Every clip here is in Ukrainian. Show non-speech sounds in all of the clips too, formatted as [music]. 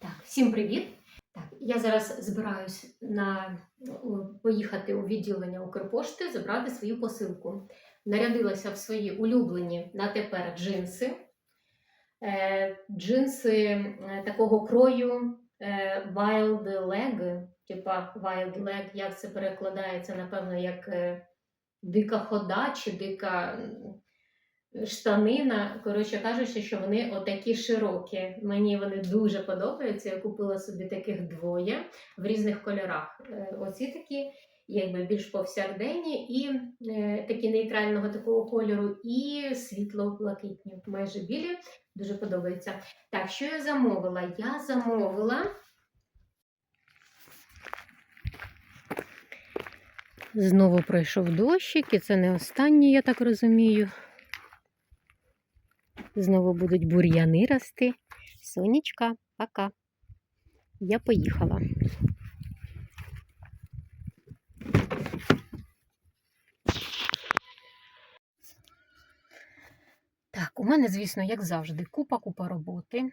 Так, всім привіт! Так, я зараз збираюсь на поїхати у відділення Укрпошти, забрати свою посилку. Нарядилася в свої улюблені на тепер джинси. Е, джинси е, такого крою е, Wild Leg, типа Wild Leg, як це перекладається, напевно, як дика хода чи дика штанина. Коротше кажучи, що вони отакі широкі. Мені вони дуже подобаються. Я купила собі таких двоє в різних кольорах. Е, Оці такі, якби більш повсякденні, і е, такі нейтрального такого кольору, і світло-блакитні, майже білі. Дуже подобається. Так, що я замовила? Я замовила. Знову пройшов дощик, і це не останній, я так розумію. Знову будуть бур'яни рости. Сонечка, пока. Я поїхала. Так, у мене, звісно, як завжди, купа-купа роботи.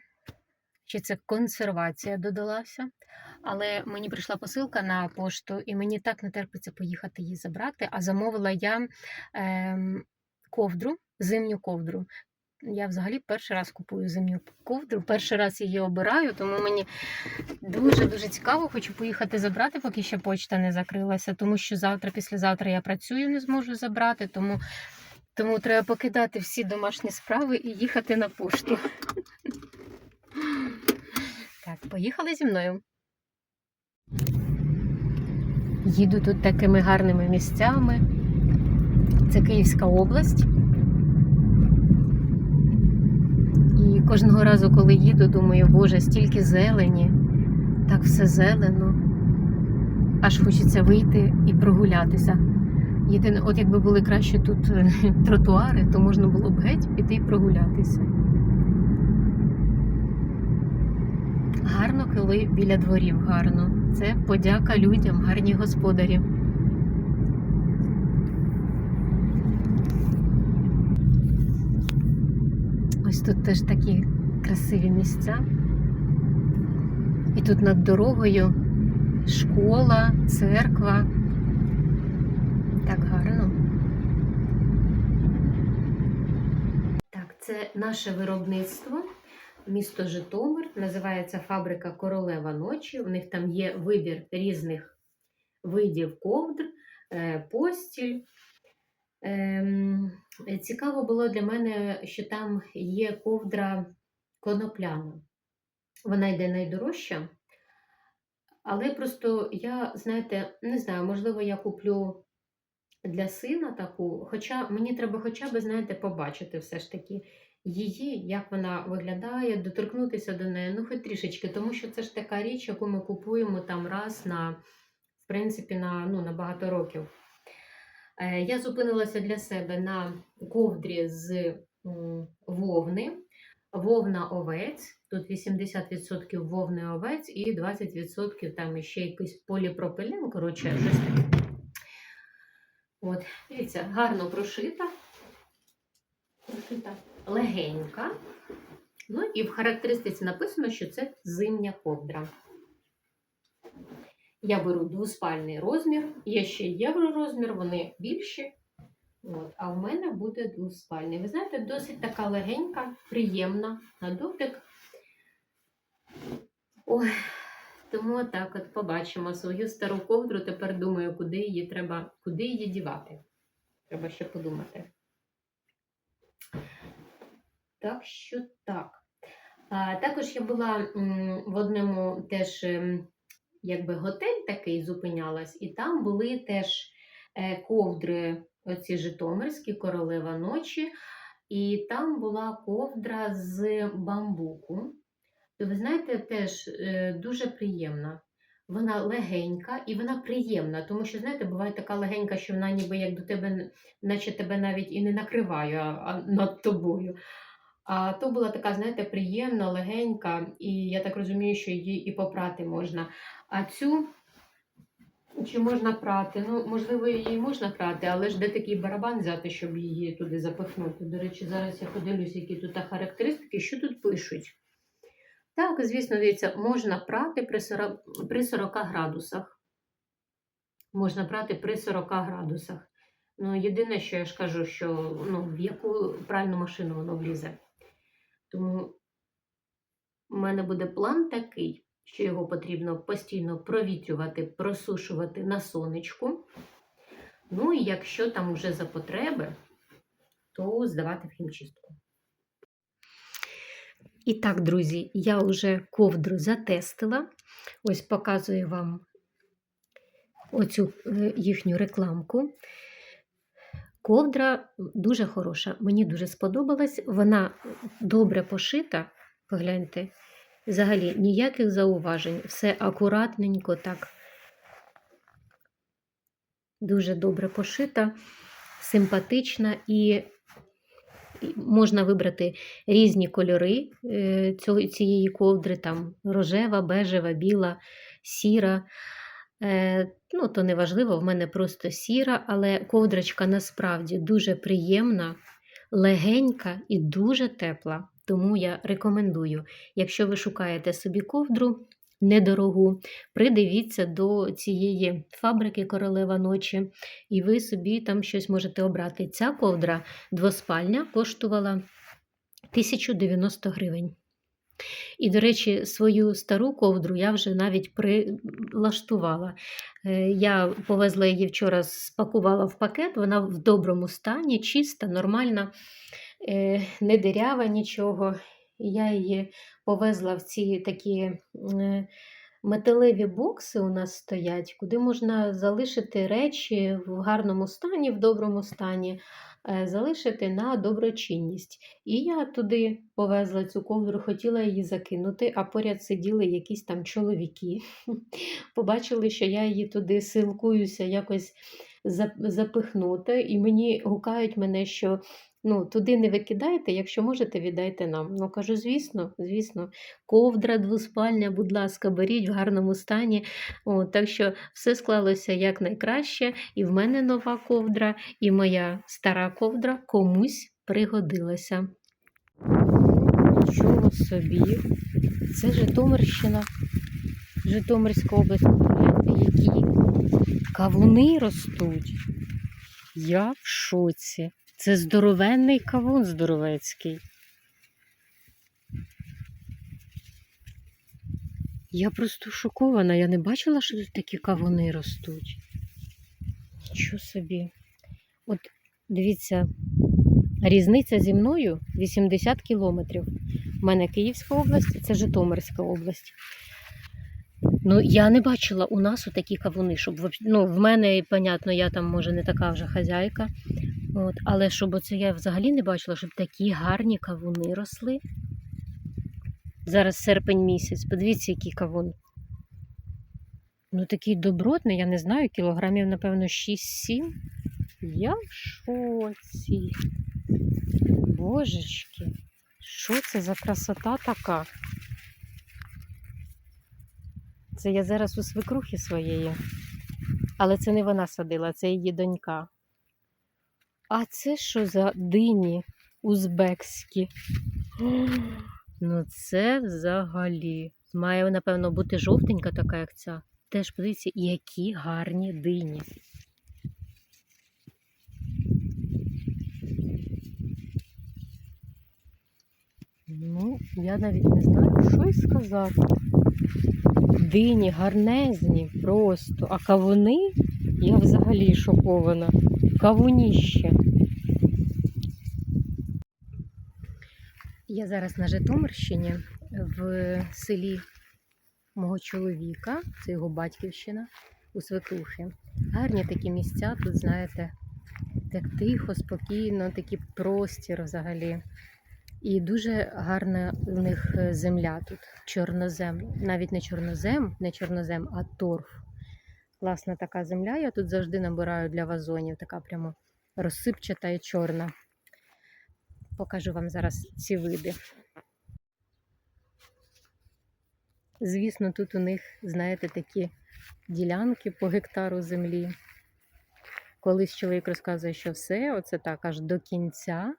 Ще це консервація додалася. Але мені прийшла посилка на пошту, і мені так не терпиться поїхати її забрати. А замовила я ем, ковдру, зимню ковдру. Я взагалі перший раз купую зимню ковдру, перший раз її обираю, тому мені дуже-дуже цікаво. Хочу поїхати забрати, поки ще почта не закрилася, тому що завтра, післязавтра я працюю, не зможу забрати, тому, тому треба покидати всі домашні справи і їхати на пошту. Так, поїхали зі мною. Їду тут такими гарними місцями. Це Київська область. І кожного разу, коли їду, думаю, боже, стільки зелені, так все зелено. Аж хочеться вийти і прогулятися. Єдине, от якби були краще тут е, [laughs] тротуари, то можна було б геть піти і прогулятися. Гарно, коли біля дворів гарно. Це подяка людям, гарні господарі. Ось тут теж такі красиві місця. І тут над дорогою школа, церква. Так гарно. Так, це наше виробництво. Місто Житомир, називається фабрика Королева ночі. У них там є вибір різних видів ковдр, е, постіль. Ем, Цікаво було для мене, що там є ковдра конопляна. Вона йде найдорожча. Але просто я, знаєте, не знаю, можливо, я куплю для сина таку, хоча мені треба хоча б, знаєте, побачити все ж таки її, як вона виглядає, доторкнутися до неї, ну хоч трішечки, тому що це ж така річ, яку ми купуємо там раз на, в принципі, на, ну, на багато років. Е, Я зупинилася для себе на ковдрі з вовни. Вовна овець. Тут 80% вовни овець і 20% там ще якийсь поліпропилен, коротше, щось таке. От, дивіться, гарно прошита. Прошита легенька. Ну і в характеристиці написано, що це зимня ковдра. Я беру двоспальний розмір, є ще євророзмір, вони більші. От, а у мене буде двоспальний. Ви знаєте, досить така легенька, приємна на дотик. Ой, тому так от побачимо свою стару ковдру. Тепер думаю, куди її треба, куди її дівати. Треба ще подумати. Так що так. А, також я була в одному теж ем, якби готель такий зупинялась, і там були теж е, ковдри, оці Житомирські, королева ночі, і там була ковдра з бамбуку. То ви знаєте, теж е, дуже приємна. Вона легенька і вона приємна, тому що, знаєте, буває така легенька, що вона ніби як до тебе, наче тебе навіть і не накриває а, над тобою. А то була така, знаєте, приємна, легенька, і я так розумію, що її і попрати можна. А цю чи можна прати? Ну, можливо, її можна прати, але ж де такий барабан взяти, щоб її туди запихнути. До речі, зараз я подивлюся, які тут характеристики, що тут пишуть. Так, звісно, дивіться, можна прати при 40, при 40 градусах. Можна прати при 40 градусах. Ну, єдине, що я ж кажу, що ну, в яку пральну машину воно влізе. Тому в мене буде план такий, що його потрібно постійно провітрювати, просушувати на сонечку. Ну і якщо там вже за потреби, то здавати в хімчистку. І так, друзі, я вже ковдру затестила. Ось показую вам оцю е, їхню рекламку. Ковдра дуже хороша, мені дуже сподобалась. Вона добре пошита. Погляньте, взагалі ніяких зауважень, все акуратненько так. Дуже добре пошита, симпатична і можна вибрати різні кольори е, цієї ковдри, там рожева, бежева, біла, сіра. Е, Ну, то не важливо, в мене просто сіра, але ковдрочка насправді дуже приємна, легенька і дуже тепла. Тому я рекомендую, якщо ви шукаєте собі ковдру недорогу, придивіться до цієї фабрики Королева ночі, і ви собі там щось можете обрати. Ця ковдра двоспальня коштувала 1090 гривень. І, до речі, свою стару ковдру я вже навіть прилаштувала. Е, Я повезла її вчора, спакувала в пакет, вона в доброму стані, чиста, нормальна, е, не дирява нічого. Я її повезла в ці такі е, металеві бокси у нас стоять, куди можна залишити речі в гарному стані, в доброму стані, е, залишити на доброчинність. І я туди повезла цю ковдру, хотіла її закинути, а поряд сиділи якісь там чоловіки. [laughs] Побачили, що я її туди силкуюся якось запихнути, і мені гукають мене, що ну, туди не викидайте, якщо можете, віддайте нам. Ну, кажу, звісно, звісно, ковдра двоспальня, будь ласка, беріть в гарному стані. О, так що все склалося якнайкраще, і в мене нова ковдра, і моя стара ковдра комусь пригодилася. Нічого собі. Це Житомирщина, Житомирська область. Які кавуни ростуть. Я в шоці. Це здоровенний кавун здоровецький. Я просто шокована. Я не бачила, що тут такі кавуни ростуть. Нічого собі. От дивіться, різниця зі мною 80 кілометрів. У мене Київська область, це Житомирська область. Ну, я не бачила у нас такі кавуни, щоб ну, в мене, понятно, я там, може, не така вже хазяйка. От, але щоб оце я взагалі не бачила, щоб такі гарні кавуни росли. Зараз серпень місяць, подивіться, який кавун. Ну, такий добротний, я не знаю, кілограмів, напевно, 6-7. Я в шоці. Божечки, що це за красота така? Це я зараз у свекрухи своєї. Але це не вона садила, це її донька. А це що за дині узбекські? [gasps] Ну, це взагалі. Має, напевно, бути жовтенька така, як ця. Теж подивіться, які гарні дині. Ну, я навіть не знаю, що й сказати. Дині гарнезні просто, а кавуни я взагалі шокована. Кавуніще. Я зараз на Житомирщині в селі мого чоловіка, це його батьківщина у Свекрухи. Гарні такі місця, тут, знаєте, так тихо, спокійно, такий простір взагалі. І дуже гарна у них е, земля тут, чорнозем. Навіть не чорнозем, не чорнозем, а торф. Класна така земля. Я тут завжди набираю для вазонів, така прямо розсипчата і чорна. Покажу вам зараз ці види. Звісно, тут у них, знаєте, такі ділянки по гектару землі. Колись чоловік розказує, що все, оце так аж до кінця.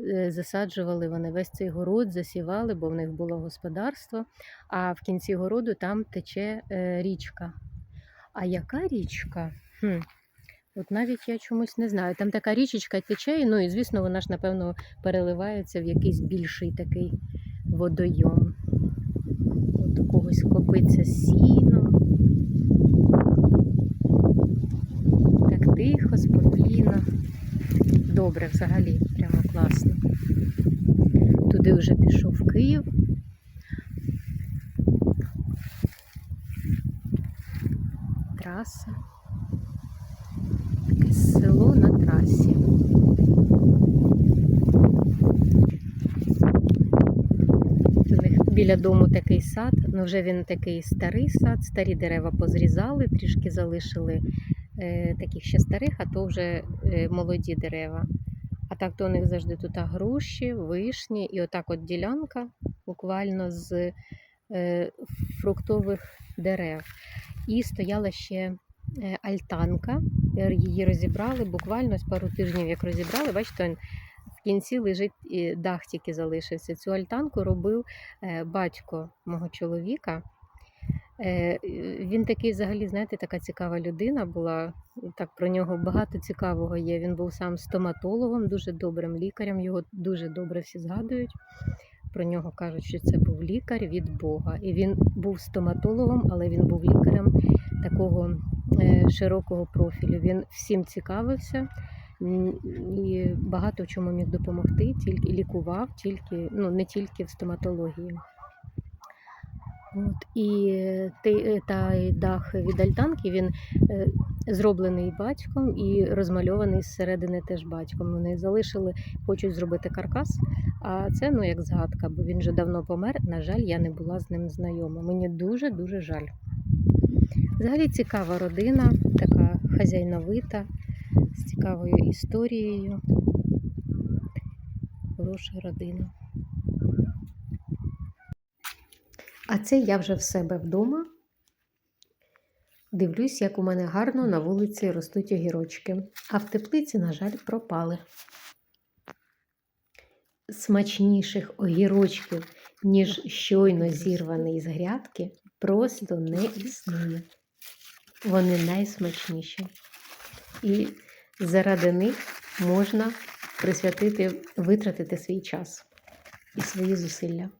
е, засаджували вони весь цей город, засівали, бо в них було господарство. А в кінці городу там тече е, річка. А яка річка? Хм. От навіть я чомусь не знаю. Там така річечка тече, ну і звісно, вона ж, напевно, переливається в якийсь більший такий водойом. От у когось копиться сіно. Так тихо, спокійно. Добре взагалі, прямо класно. Туди вже пішов Київ. Траса. Таке село на трасі. У них біля дому такий сад, ну вже він такий старий сад, старі дерева позрізали, трішки залишили е, таких ще старих, а то вже е, молоді дерева. А так то у них завжди тут груші, вишні, і отак от ділянка буквально з е, фруктових дерев. І стояла ще е, альтанка. Її розібрали буквально ось пару тижнів, як розібрали. Бачите, в кінці лежить і дах тільки залишився. Цю альтанку робив е, батько мого чоловіка. Е, Він такий, взагалі, знаєте, така цікава людина була. Так про нього багато цікавого є. Він був сам стоматологом, дуже добрим лікарем. Його дуже добре всі згадують. Про нього кажуть, що це був лікар від Бога. І він був стоматологом, але він був лікарем такого е, широкого профілю. Він всім цікавився і багато чому міг допомогти, тільки лікував, тільки, ну, не тільки в стоматології. От, і той, той дах від альтанки він е, зроблений батьком і розмальований зсередини теж батьком. Вони залишили, хочуть зробити каркас, а це ну як згадка, бо він вже давно помер. На жаль, я не була з ним знайома. Мені дуже дуже жаль. Взагалі цікава родина, така хазяйновита, з цікавою історією. Хороша родина. А це я вже в себе вдома. Дивлюсь, як у мене гарно на вулиці ростуть огірочки, а в теплиці, на жаль, пропали. Смачніших огірочків, ніж щойно зірваний з грядки, просто не існує. Вони найсмачніші. І заради них можна присвятити, витратити свій час і свої зусилля.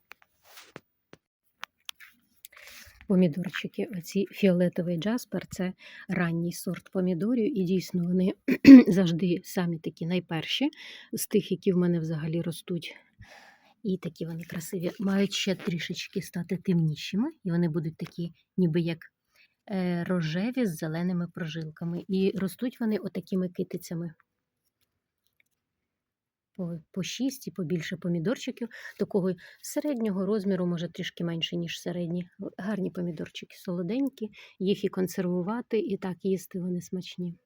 Помідорчики, оці фіолетовий джаспер це ранній сорт помідорів, і дійсно вони [clears throat] завжди самі такі найперші з тих, які в мене взагалі ростуть. І такі вони красиві. Мають ще трішечки стати темнішими, і вони будуть такі, ніби як е, рожеві з зеленими прожилками. І ростуть вони отакими китицями. По, по 6 і побільше помідорчиків, такого середнього розміру, може трішки менше, ніж середні. Гарні помідорчики, солоденькі, їх і консервувати, і так їсти вони смачні.